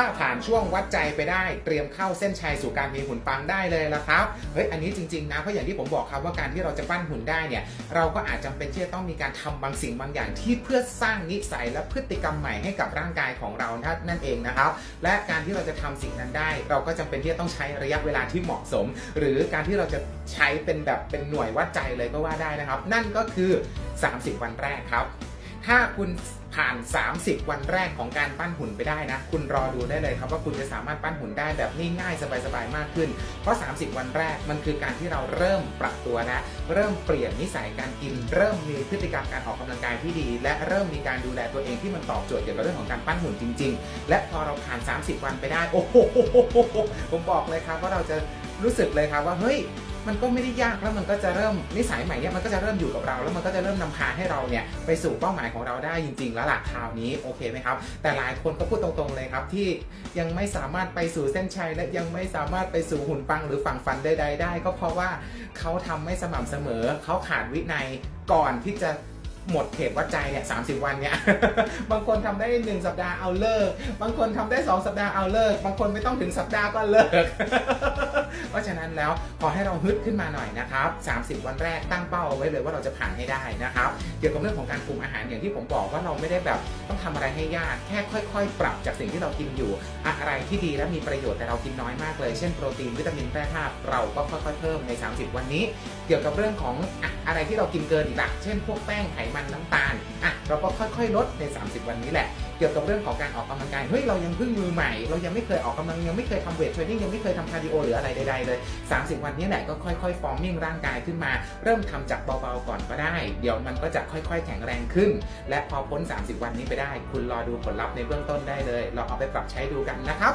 ถ้าผ่านช่วงวัดใจไปได้เตรียมเข้าเส้นชัยสู่การมีหุ่นปังได้เลยละครับเฮ้ยอันนี้จริงๆนะเพราะอย่างที่ผมบอกครับว่าการที่เราจะปั้นหุ่นได้เนี่ยเราก็อาจจำเป็นที่จะต้องมีการทำบางสิ่งบางอย่างที่เพื่อสร้างนิสัยและพฤติกรรมใหม่ให้กับร่างกายของเรานั่นเองนะครับ และการที่เราจะทำสิ่งนั้นได้ เราก็จำเป็นที่จะต้องใช้ระยะเวลาที่เหมาะสม หรือการที่เราจะใช้เป็นแบบเป็นหน่วยวัดใจเลยก็ว่าได้นะครับ นั่นก็คือ 30 วันแรกครับ ถ้าคุณ ผ่าน 30 วันแรกของการปั้นหุ่นไปได้นะ คุณรอดูได้เลยครับว่าคุณจะสามารถปั้นหุ่นได้แบบง่ายๆสบายๆมากขึ้น เพราะ 30 วันแรกมันคือการที่เราเริ่มปรับตัวแล้วเริ่มเปลี่ยนนิสัยการกิน เริ่มมีพฤติกรรมการออกกำลังกายที่ดี และเริ่มมีการดูแลตัวเองที่มันตอบโจทย์เกี่ยวกับเรื่องของการปั้นหุ่นจริง ๆ และพอเราผ่าน 30 วันไปได้ โอ้โหผมบอกเลยครับว่าเราจะ รู้สึกเลยครับว่าเฮ้ยมันก็ไม่ได้ยากแล้วมันก็จะเริ่มนิสัยใหม่เนี่ยมันก็จะเริ่มอยู่กับเรา แล้วมันก็จะเริ่มนำพาให้เราเนี่ยไปสู่เป้าหมายของเราได้จริง ๆ แล้วล่ะคราวนี้โอเคไหมครับ แต่หลายคนก็พูดตรงๆเลยครับที่ยังไม่สามารถไปสู่เส้นชัยและยังไม่สามารถไปสู่หุ่นปังหรือฝั่งฟันใดๆได้ ก็เพราะว่าเขาทำไม่สม่ำเสมอเขาขาดวินัยก่อนที่จะ หมดเขตวัดใจเนี่ยสาวันเนี่ย บางคนทำได้ 1 สัปดาห์เอาเลิก บางคนทำได้ 2 สัปดาห์เอาเลิก บางคนไม่ต้องถึงสัปดาห์ก็เลิก เพราะฉะนั้นแล้วขอให้เราฮึดขึ้นมาหน่อยนะครับ 30 วันแรกตั้งเป้าเอาไว้เลยว่าเราจะผ่านให้ได้นะครับ เกี่ยวกับเรื่องของการปรุงอาหารอย่างที่ผมบอกว่าเราไม่ได้แบบต้องทำอะไรให้ยาก แค่ค่อย ๆ ปรับจากสิ่งที่เรากินอยู่ อะไรที่ดีและมีประโยชน์แต่เรากินน้อยมากเลย เช่นโปรตีนวิตามินแร่ธาตุเราก็ค่อยๆเพิ่มใน 30 วันนี้ เกี่ยวกับเรื่องของอะอะไรที่เรากินเกินอีกละเช่นพวกแป้งไขมันน้ำตาลอะเราก็ค่อยๆลดใน 30 วันนี้แหละ เกี่ยวกับเรื่องของการออกกำลังกายเฮ้ยเรายังเพิ่งมือใหม่ เรายังไม่เคยออกกำลังยังไม่เคยทำเวทเทรนนิ่งยังไม่เคยทำคาร์ดิโอหรืออะไรใดๆเลย 30 วันนี้แหละก็ค่อยๆ ฟอร์มมิ่งร่างกายขึ้นมา เริ่มทำจากเบาๆก่อนก็ได้ เดี๋ยวมันก็จะค่อยๆ แข็งแรงขึ้น และพอพ้น 30 วันนี้ไปได้ คุณรอดูผลลัพธ์ในเบื้องต้นได้เลย เราเอาไปปรับใช้ดูกันนะครับ